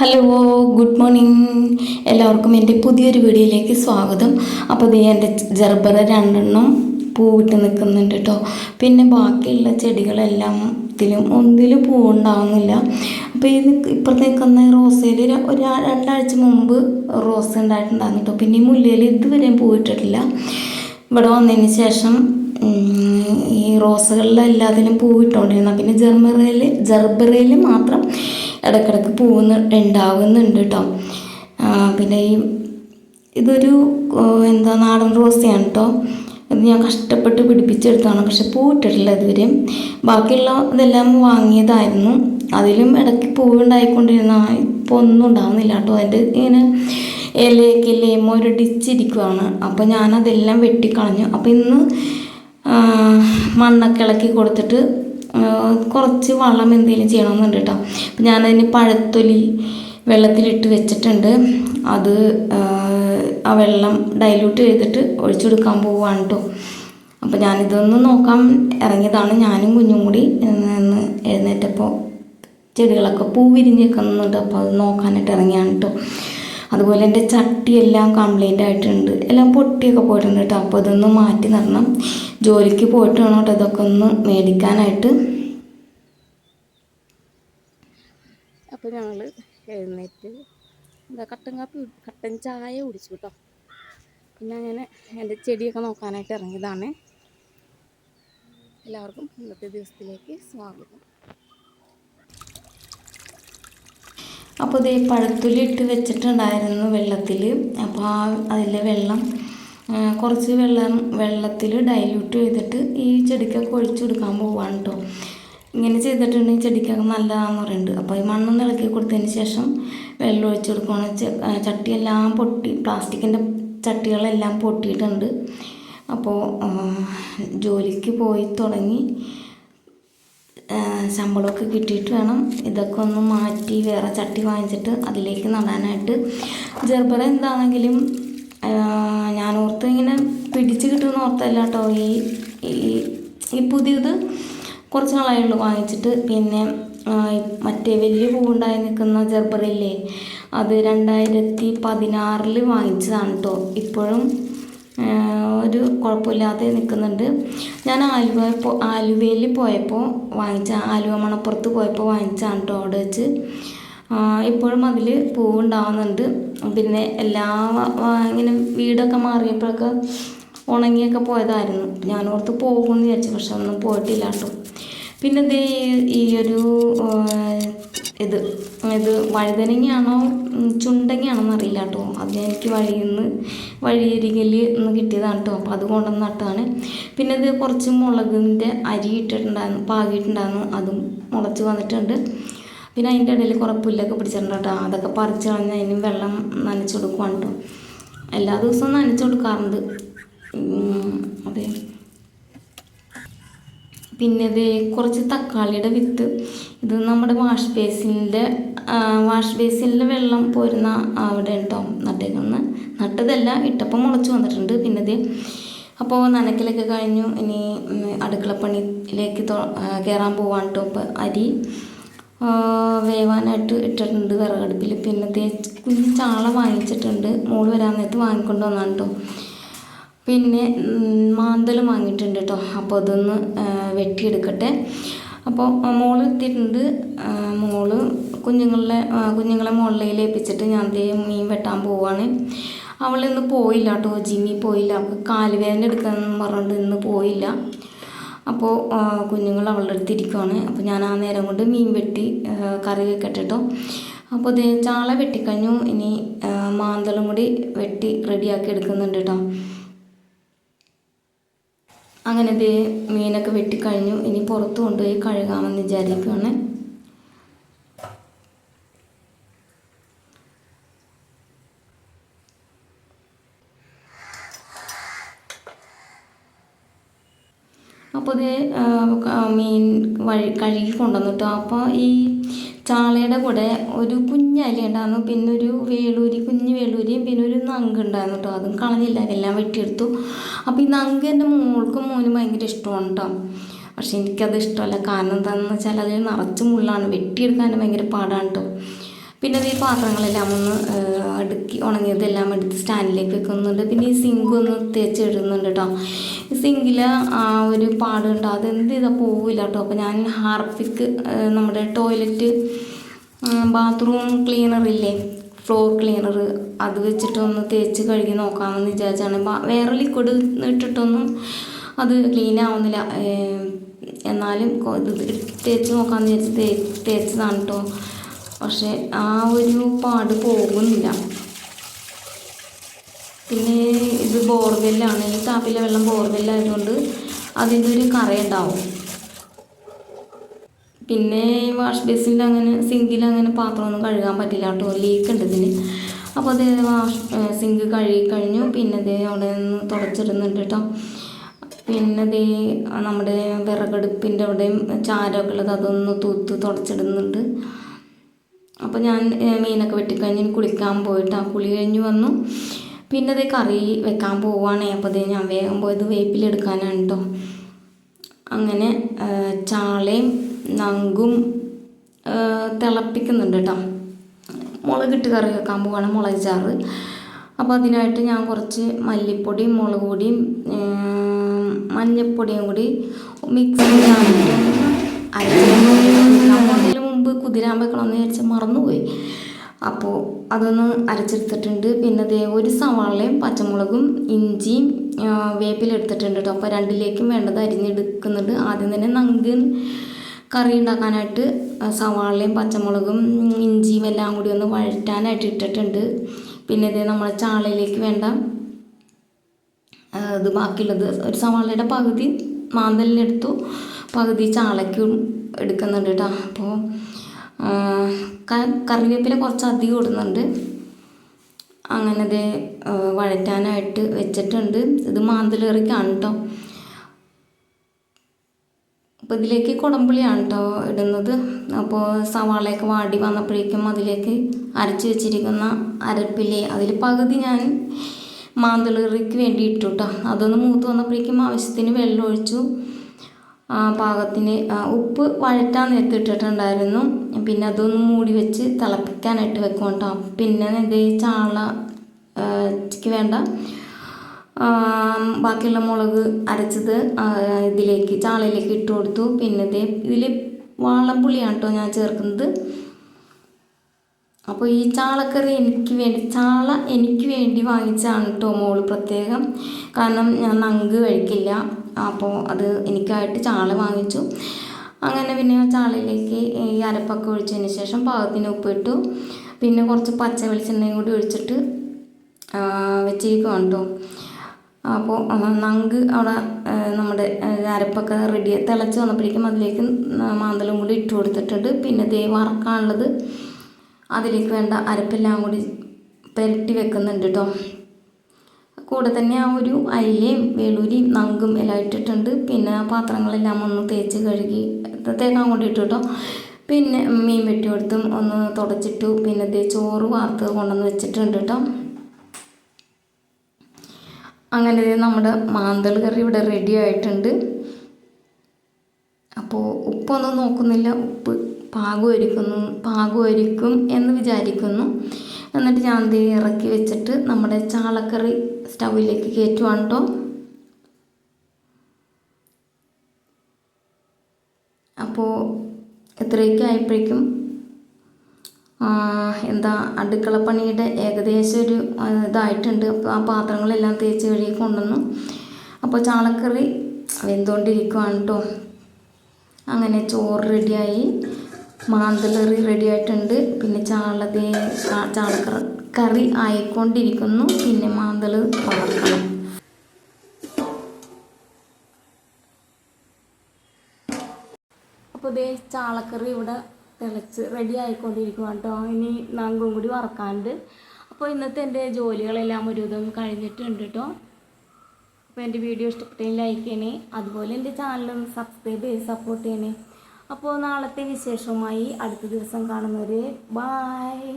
Hello good morning എല്ലാവർക്കും എന്റെ പുതിയൊരു വീഡിയോയിലേക്ക് സ്വാഗതം. അപ്പോൾ ഇത് എന്റെ ജർബറ രണ്ടെണ്ണം പൂവിട്ട് നിൽക്കുന്നുണ്ട് കേട്ടോ. പിന്നെ ബാക്കിയുള്ള ചെടികളെല്ലാം ഇതിലും ഒന്നിലും പൂവുണ്ടാവുന്നില്ല. അപ്പോൾ ഈ ഇപ്പുറത്ത് നിൽക്കുന്ന റോസയിൽ ഒരു രണ്ടാഴ്ച മുമ്പ് റോസ് ഉണ്ടായിട്ടുണ്ടായിരുന്നു കേട്ടോ. പിന്നെ ഈ മുല്ലയിൽ ഇതുവരെയും പൂവിട്ടിട്ടില്ല. ഇവിടെ വന്നതിന് ശേഷം ഈ റോസുകളിൽ എല്ലാത്തിനും പൂവിട്ടുകൊണ്ടിരുന്ന പിന്നെ ജർമറയിൽ ജർബറയിൽ മാത്രം ഇടക്കിടക്ക് പൂവുന്ന ഉണ്ടാവുന്നുണ്ട് കേട്ടോ. പിന്നെ ഈ ഇതൊരു എന്താ നാടൻ റോസയാണ് കേട്ടോ. ഇത് ഞാൻ കഷ്ടപ്പെട്ട് പിടിപ്പിച്ചെടുത്താണ് പക്ഷെ പൂവിട്ടിട്ടില്ല ഇതുവരെ. ബാക്കിയുള്ള ഇതെല്ലാം വാങ്ങിയതായിരുന്നു. അതിലും ഇടയ്ക്ക് പൂവുണ്ടായിക്കൊണ്ടിരുന്ന ഇപ്പോൾ ഒന്നും ഉണ്ടാവുന്നില്ല കേട്ടോ. അതിന്റെ ഇങ്ങനെ ഇലയൊക്കെ ഇലയുമ്പോൾ ഒരു ഡിച്ചിരിക്കുവാണ് അപ്പോൾ ഞാനതെല്ലാം വെട്ടിക്കളഞ്ഞു. അപ്പോൾ ഇന്ന് മണ്ണൊക്കെ ഇളക്കി കൊടുത്തിട്ട് കുറച്ച് വളം എന്തെങ്കിലും ചെയ്യണമെന്നുണ്ട് കേട്ടോ. അപ്പം ഞാനതിന് പഴത്തൊലി വെള്ളത്തിലിട്ട് വെച്ചിട്ടുണ്ട്. അത് ആ, വെള്ളം ഡൈല്യൂട്ട് ചെയ്തിട്ട് ഒഴിച്ചു കൊടുക്കാൻ പോവുകയാണ് കേട്ടോ അപ്പോൾ ഞാനിതൊന്ന് നോക്കാൻ ഇറങ്ങിയതാണ് ഞാനും കുഞ്ഞും കൂടി നിന്ന് എഴുന്നേറ്റപ്പോൾ ചെടികളൊക്കെ പൂ വിരിഞ്ഞ് നിൽക്കുന്നുണ്ട്. അപ്പോൾ അത് നോക്കാനായിട്ട് ഇറങ്ങിയാണ് കേട്ടോ അതുപോലെ എന്റെ ചട്ടിയെല്ലാം കംപ്ലൈന്റ് ആയിട്ടുണ്ട്. എല്ലാം പൊട്ടിയൊക്കെ പോയിട്ടുണ്ട് കേട്ടോ അപ്പോൾ ഇതൊന്ന് മാറ്റി നടണം ജോലിക്ക് പോയിട്ട് വേണം കേട്ടോ ഇതൊക്കെ ഒന്ന് മേടിക്കാനായിട്ട്. അപ്പോൾ ഞങ്ങൾ എഴുന്നേറ്റ് എന്താ കട്ടൻ കാപ്പി കട്ടൻ ചായ കുടിച്ചു കേട്ടോ പിന്നെ അങ്ങനെ എന്റെ ചെടിയൊക്കെ നോക്കാനായിട്ട് ഇറങ്ങിയതാണ്. എല്ലാവർക്കും ഇന്നത്തെ ദിവസത്തിലേക്ക് സ്വാഗതം. അപ്പോൾ ഇതേ പഴത്തുള്ളി ഇട്ട് വെച്ചിട്ടുണ്ടായിരുന്നു വെള്ളത്തിൽ അപ്പോൾ ആ അതിലെ വെള്ളം കുറച്ച് വെള്ളം വെള്ളത്തിൽ ഡൈല്യൂട്ട് ചെയ്തിട്ട് ഈ ചെടിക്കൊക്കെ ഒഴിച്ചു കൊടുക്കാൻ പോവാണ് കേട്ടോ ഇങ്ങനെ ചെയ്തിട്ടുണ്ടെങ്കിൽ ചെടിക്കൊക്കെ നല്ലതാണെന്ന് പറയുന്നുണ്ട് അപ്പോൾ ഈ മണ്ണൊന്ന് ഇളക്കി കൊടുത്തതിന് ശേഷം വെള്ളം ഒഴിച്ചു കൊടുക്കുകയാണ് ചട്ടിയെല്ലാം പൊട്ടി പ്ലാസ്റ്റിക്കിന്റെ ചട്ടികളെല്ലാം പൊട്ടിയിട്ടുണ്ട്. അപ്പോൾ ജോലിക്ക് പോയി തുടങ്ങി. ശമ്പളമൊക്കെ കിട്ടിയിട്ട് വേണം ഇതൊക്കെ ഒന്ന് മാറ്റി വേറെ ചട്ടി വാങ്ങിച്ചിട്ട് അതിലേക്ക് നടാനായിട്ട്. ജർബറ എന്താണെങ്കിലും ഞാൻ ഓർത്ത് ഇങ്ങനെ പിടിച്ച് കിട്ടുമെന്ന് ഓർത്തല്ല കേട്ടോ ഈ ഈ പുതിയത് കുറച്ച് നാളായുള്ളൂ വാങ്ങിച്ചിട്ട്. പിന്നെ മറ്റേ വലിയ പൂവുണ്ടായി നിൽക്കുന്ന ജർബറില്ലേ അത് രണ്ടായിരത്തി പതിനാറിൽ വാങ്ങിച്ചതാണ് കേട്ടോ ഇപ്പോഴും ഒരു കുഴപ്പമില്ലാതെ നിൽക്കുന്നുണ്ട്. ഞാൻ ആലുവ ആലുവയിൽ പോയപ്പോൾ വാങ്ങിച്ച ആലുവ മണപ്പുറത്ത് പോയപ്പോൾ വാങ്ങിച്ചാണ് കേട്ടോ അവിടെ വെച്ച്. ഇപ്പോഴും അതിൽ പൂവുണ്ടാവുന്നുണ്ട് പിന്നെ എല്ലാ ഇങ്ങനെ വീടൊക്കെ മാറിയപ്പോഴൊക്കെ ഉണങ്ങിയൊക്കെ പോയതായിരുന്നു. ഞാൻ ഓർത്ത് പോകുമെന്ന് വിചാരിച്ചു പക്ഷെ ഒന്നും പോയിട്ടില്ല കേട്ടോ പിന്നെ ദേ ഈ- ഒരു ഇത് ഇത് വഴുതനങ്ങയാണോ ചുണ്ടങ്ങയാണോന്ന് അറിയില്ല കേട്ടോ. അത് എനിക്ക് വഴിയിൽ നിന്ന് വഴിയരികിൽ നിന്ന് കിട്ടിയതാണ് കേട്ടോ. അപ്പോൾ അത് കൊണ്ടുവന്ന് നട്ടതാണ്. പിന്നെ ഇത് കുറച്ച് മുളകിന്റെ അരി ഇട്ടിട്ടുണ്ടായിരുന്നു പാകിയിട്ടുണ്ടായിരുന്നു. അതും മുളച്ച് വന്നിട്ടുണ്ട്. പിന്നെ അതിന്റെ ഇടയിൽ കുറേ പുല്ലൊക്കെ പിടിച്ചിട്ടുണ്ട് കേട്ടോ. അതൊക്കെ പറിച്ച് കളഞ്ഞ് അതിനും വെള്ളം നനച്ചു കൊടുക്കുവാണ് കേട്ടോ. എല്ലാ ദിവസവും നനച്ചു കൊടുക്കാറുണ്ട്. അതെ. പിന്നെ ഇത് കുറച്ച് തക്കാളിയുടെ വിത്ത്. ഇത് നമ്മുടെ വാഷ് ബേസിന്റെ വാഷ് ബേസിനിലെ വെള്ളം പോരുന്ന അവിടെ ഉണ്ടോ? നട്ടേക്കുന്നത് നട്ടതല്ല ഇട്ടപ്പം മുളച്ച് വന്നിട്ടുണ്ട്. പിന്നെ ഇത് അപ്പോൾ നനക്കലൊക്കെ കഴിഞ്ഞു. ഇനി അടുക്കള അടുക്കളപ്പണിയിലേക്ക് കയറാൻ പോവാണ് കേട്ടോ അരി. വേവാനായിട്ട് ഇട്ടിട്ടുണ്ട് വിറകടുപ്പിൽ പിന്നെ കുഞ്ഞ് ചാള വാങ്ങിച്ചിട്ടുണ്ട്. മോൾ വരാൻ നേരത്ത് വാങ്ങിക്കൊണ്ട് വന്നാണ് കേട്ടോ പിന്നെ മാന്തൽ വാങ്ങിയിട്ടുണ്ട് കേട്ടോ അപ്പോൾ അതൊന്ന് വെട്ടിയെടുക്കട്ടെ. അപ്പോൾ മോൾ എത്തിയിട്ടുണ്ട്. മോൾ കുഞ്ഞുങ്ങളെ കുഞ്ഞുങ്ങളെ മുകളിലേ ഏൽപ്പിച്ചിട്ട് ഞാൻ ദേ മീൻ വെട്ടാൻ പോവാണ്. അവളിന്ന് പോയില്ല കേട്ടോ ജിമ്മി പോയില്ല. കാലുവേദന എടുക്കാന്ന് പറഞ്ഞുകൊണ്ട് ഇന്ന് പോയില്ല. അപ്പോൾ കുഞ്ഞുങ്ങൾ അവളുടെ അടുത്ത് ഇരിക്കുവാണ്. അപ്പോൾ ഞാൻ ആ നേരം കൊണ്ട് മീൻ വെട്ടി കറി വെക്കട്ടെ കേട്ടോ അപ്പോൾ ഇത് ചാള വെട്ടിക്കഴിഞ്ഞു. ഇനി മാന്തളും കൂടി വെട്ടി റെഡിയാക്കി എടുക്കുന്നുണ്ട് കേട്ടോ അങ്ങനെ ദേ മീനൊക്കെ വെട്ടിക്കഴിഞ്ഞു. ഇനി പുറത്ത് കൊണ്ടുപോയി കഴുകാമെന്ന് വിചാരിക്കുകയാണ് അപ്പോൾ ഇത് മീൻ വഴി കഴുകി കൊണ്ടുവന്നിട്ടോ. അപ്പോൾ ഈ ചാളയുടെ കൂടെ ഒരു കുഞ്ഞലി ഉണ്ടായിരുന്നു. പിന്നെ ഒരു വേളൂരി കുഞ്ഞ് വേളൂരിയും പിന്നെ ഒരു നങ്ക് ഉണ്ടായിരുന്നു കേട്ടോ അതും കളഞ്ഞില്ല. എല്ലാം വെട്ടിയെടുത്തു. അപ്പോൾ ഈ നങ്ക് എന്റെ മോൾക്കും മോനും ഭയങ്കര ഇഷ്ടമാണ് കേട്ടോ പക്ഷെ എനിക്കത് ഇഷ്ടമല്ല. കാരണം എന്താണെന്ന് വെച്ചാൽ അതിൽ നിറച്ച് മുള്ളാണ്. വെട്ടിയെടുക്കാൻ ഭയങ്കര പാടാണ് കേട്ടോ പിന്നെ ഈ പാത്രങ്ങളെല്ലാം ഒന്ന് അടുക്കി ഉണങ്ങിയതെല്ലാം എടുത്ത് സ്റ്റാൻഡിലേക്ക് വെക്കുന്നുണ്ട്. പിന്നെ ഈ സിങ്ക് ഒന്ന് തേച്ച് ഇടുന്നുണ്ട് കേട്ടോ സിങ്കിൽ ആ ഒരു പാടുണ്ട്. അത് എന്ത് ചെയ്താൽ പോവില്ല കേട്ടോ അപ്പോൾ ഞാൻ ഹാർപ്പിക്ക് നമ്മുടെ ടോയ്ലറ്റ് ബാത്റൂം ക്ലീനറില്ലേ ഫ്ലോർ ക്ലീനർ അത് വെച്ചിട്ടൊന്ന് തേച്ച് കഴുകി നോക്കാമെന്ന് വിചാരിച്ചാണ്. വേറെ ലിക്വിഡ് ഇട്ടിട്ടൊന്നും അത് ക്ലീൻ ആവുന്നില്ല. എന്നാലും ഇത് തേച്ച് നോക്കാമെന്ന് വിചാരിച്ച് തേച്ചതാണ് കേട്ടോ പക്ഷേ ആ ഒരു പാട് പോകുന്നില്ല. പിന്നെ ഇത് ബോർവെല്ലാണ്. ഈ ടാപ്പിലെ വെള്ളം ബോർവെല്ലായതുകൊണ്ട് അതിന്റെ ഒരു കറയുണ്ടാവും. പിന്നെ വാഷ് ബേസിനിൽ അങ്ങനെ സിങ്കിൽ അങ്ങനെ പാത്രമൊന്നും കഴുകാൻ പറ്റില്ല കേട്ടോ. ലീക്ക് ഉണ്ട് ഇതിന്. അപ്പോൾ അത് വാഷ് സിങ്ക് കഴുകി കഴിഞ്ഞു. പിന്നെ അത് അവിടെ നിന്ന് തുടച്ചിടുന്നുണ്ട് കേട്ടോ. പിന്നെ ദേ നമ്മുടെ വിറകടുപ്പിന്റെ അവിടെയും ചാരമൊക്കെ ഉള്ളത് അതൊന്ന് തൂത്ത് തുടച്ചിടുന്നുണ്ട്. അപ്പോൾ ഞാൻ മീനൊക്കെ വെട്ടിക്കഴിഞ്ഞ് കുളിക്കാൻ പോയിട്ട് ആ കുളി കഴിഞ്ഞ് വന്നു. പിന്നെ അത് കറി വെക്കാൻ പോവുകയാണേ അപ്പോൾ അത് ഞാൻ വേഗം പോയത് വേപ്പിലെടുക്കാനാണ് കേട്ടോ അങ്ങനെ ചാളയും നങ്കും തിളപ്പിക്കുന്നുണ്ട് കേട്ടോ മുളകിട്ട് കറി വെക്കാൻ പോവാണ് മുളക് ചാറ് അപ്പോൾ അതിനായിട്ട് ഞാൻ കുറച്ച് മല്ലിപ്പൊടിയും മുളക് പൊടിയും മഞ്ഞൾപ്പൊടിയും കൂടി മിക്സ് അരച്ചതിന് കുതിരാൻ വെക്കണമെന്ന് വിചാരിച്ച് മറന്നുപോയി. അപ്പോൾ അതൊന്ന് അരച്ചെടുത്തിട്ടുണ്ട്. പിന്നെ ദേ ഒരു സവാളയും പച്ചമുളകും ഇഞ്ചിയും വേപ്പിലെടുത്തിട്ടുണ്ട് കേട്ടോ അപ്പോൾ രണ്ടിലേക്കും വേണ്ടത് അരിഞ്ഞെടുക്കുന്നുണ്ട്. ആദ്യം തന്നെ നങ്ക് കറി ഉണ്ടാക്കാനായിട്ട് സവാളയും പച്ചമുളകും ഇഞ്ചിയും എല്ലാം കൂടി ഒന്ന് വഴറ്റാനായിട്ട് ഇട്ടിട്ടുണ്ട്. പിന്നെ ഇത് നമ്മളെ ചാളയിലേക്ക് വേണ്ട ഇത് ബാക്കിയുള്ളത് ഒരു സവാളയുടെ പകുതി മാന്തലിനെടുത്തു പകുതി ചാളയ്ക്കും എടുക്കുന്നുണ്ട് കേട്ടോ അപ്പോൾ കറിവേപ്പില കുറച്ച് അധികം ഇടുന്നുണ്ട്. അങ്ങനെ വഴറ്റാനായിട്ട് വെച്ചിട്ടുണ്ട്. ഇത് മാന്തലേറിക്കാണ് കേട്ടോ അപ്പോൾ ഇതിലേക്ക് കുടംപുളിയാണ് കേട്ടോ ഇടുന്നത്. അപ്പോൾ സവാളയൊക്കെ വാടി വന്നപ്പോഴേക്കും അതിലേക്ക് അരച്ച് വെച്ചിരിക്കുന്ന അരപ്പില്ലേ അതിൽ പകുതി ഞാൻ മാന്തളറിക്ക് വേണ്ടി ഇട്ടു കേട്ടോ അതൊന്ന് മൂത്ത് വന്നപ്പോഴേക്കും ആവശ്യത്തിന് വെള്ളം ഒഴിച്ചു. പാകത്തിന് ഉപ്പ് വഴറ്റാൻ നേരത്ത് ഇട്ടിട്ടുണ്ടായിരുന്നു. പിന്നെ അതൊന്ന് മൂടി വെച്ച് തിളപ്പിക്കാനായിട്ട് വെക്കും കേട്ടോ. പിന്നെ ഇത് ചാളക്ക് വേണ്ട ബാക്കിയുള്ള മുളക് അരച്ചത് ഇതിലേക്ക് ചാളയിലേക്ക് ഇട്ട് കൊടുത്തു. പിന്നെ ഇത് ഇതിൽ വാളംപുളിയാണ് കേട്ടോ ഞാൻ ചേർക്കുന്നത്. അപ്പോൾ ഈ ചാളക്കറി എനിക്ക് വേണ്ടി ചാള എനിക്ക് വേണ്ടി വാങ്ങിച്ചാണ് കേട്ടോ മോൾ പ്രത്യേകം. കാരണം ഞാൻ നങ്ക് കഴിക്കില്ല. അപ്പോൾ അത് എനിക്കായിട്ട് ചാള വാങ്ങിച്ചു. അങ്ങനെ പിന്നെ ചാളയിലേക്ക് ഈ അരപ്പൊക്കെ ഒഴിച്ചതിന് ശേഷം പാകത്തിന് ഉപ്പിട്ടു. പിന്നെ കുറച്ച് പച്ച വെളിച്ചെണ്ണയും കൂടി ഒഴിച്ചിട്ട് വെച്ചിരിക്കുകയാണ് കേട്ടോ അപ്പോൾ നങ്ക് അവിടെ നമ്മുടെ അരപ്പൊക്കെ റെഡി തിളച്ച് വന്നപ്പോഴേക്കും അതിലേക്ക് മാന്തലും കൂടി ഇട്ട് കൊടുത്തിട്ടുണ്ട്. പിന്നെ ദേ വറക്കാനുള്ളത് അതിലേക്ക് വേണ്ട അരപ്പെല്ലാം കൂടി പെരട്ടി വെക്കുന്നുണ്ട് കേട്ടോ കൂടെ തന്നെ ആ ഒരു അയിലയും വേളൂരിയും നങ്കും എല്ലാം ഇട്ടിട്ടുണ്ട്. പിന്നെ ആ പാത്രങ്ങളെല്ലാം ഒന്ന് തേച്ച് കഴുകി തേക്കാൻ കൊണ്ട് ഇട്ടു കേട്ടോ പിന്നെ മീൻ വെട്ടി കൊടുത്തും ഒന്ന് തുടച്ചിട്ടു. പിന്നെ ദേ ചോറ് വാർത്ത് കൊണ്ടുവന്ന് വെച്ചിട്ടുണ്ട് കേട്ടോ അങ്ങനെ നമ്മുടെ മാന്തൾ കറി ഇവിടെ റെഡി ആയിട്ടുണ്ട്. അപ്പോൾ ഉപ്പൊന്നും നോക്കുന്നില്ല. ഉപ്പ് പാകമായിരിക്കുന്നു പാകമായിരിക്കും എന്ന് വിചാരിക്കുന്നു. എന്നിട്ട് ഞാൻ ദേ ഇറക്കി വെച്ചിട്ട് നമ്മുടെ ചാളക്കറി സ്റ്റൗവിലേക്ക് കയറ്റുവാണ് കേട്ടോ അപ്പോൾ എത്രയൊക്കെ ആയപ്പോഴേക്കും എന്താ അടുക്കളപ്പണിയുടെ ഏകദേശം ഒരു ഇതായിട്ടുണ്ട്. അപ്പോൾ ആ പാത്രങ്ങളെല്ലാം തേച്ച് കഴുകി കൊണ്ടുവന്നു. അപ്പോൾ ചാളക്കറി വെന്തുകൊണ്ടിരിക്കുവാണ് കേട്ടോ അങ്ങനെ ചോറ് റെഡിയായി. മാന്തളറി റെഡി ആയിട്ടുണ്ട് പിന്നെ ചാളതേ ചാളക്കറ കറി ആയിക്കൊണ്ടിരിക്കുന്നു. പിന്നെ മാന്തൽ വളർത്തണം അപ്പോൾ ദേ ചാളക്കറി ഇവിടെ തിളച്ച് റെഡി ആയിക്കൊണ്ടിരിക്കുകയാണ് കേട്ടോ ഇനി നങ്കും കൂടി വറക്കാണ്ട് അപ്പോൾ ഇന്നത്തെ എന്റെ ജോലികളെല്ലാം ഒരുവിധം കഴിഞ്ഞിട്ടുണ്ട് കേട്ടോ അപ്പോൾ എന്റെ വീഡിയോ ഇഷ്ടപ്പെട്ടെങ്കിൽ ലൈക്ക് ചെയ്യണേ. അതുപോലെ എന്റെ ചാനലും സബ്സ്ക്രൈബ് ചെയ്ത് സപ്പോർട്ട് ചെയ്യണേ. അപ്പോൾ നാളത്തെ വിശേഷവുമായി അടുത്ത ദിവസം കാണുന്നവരെ ബായ്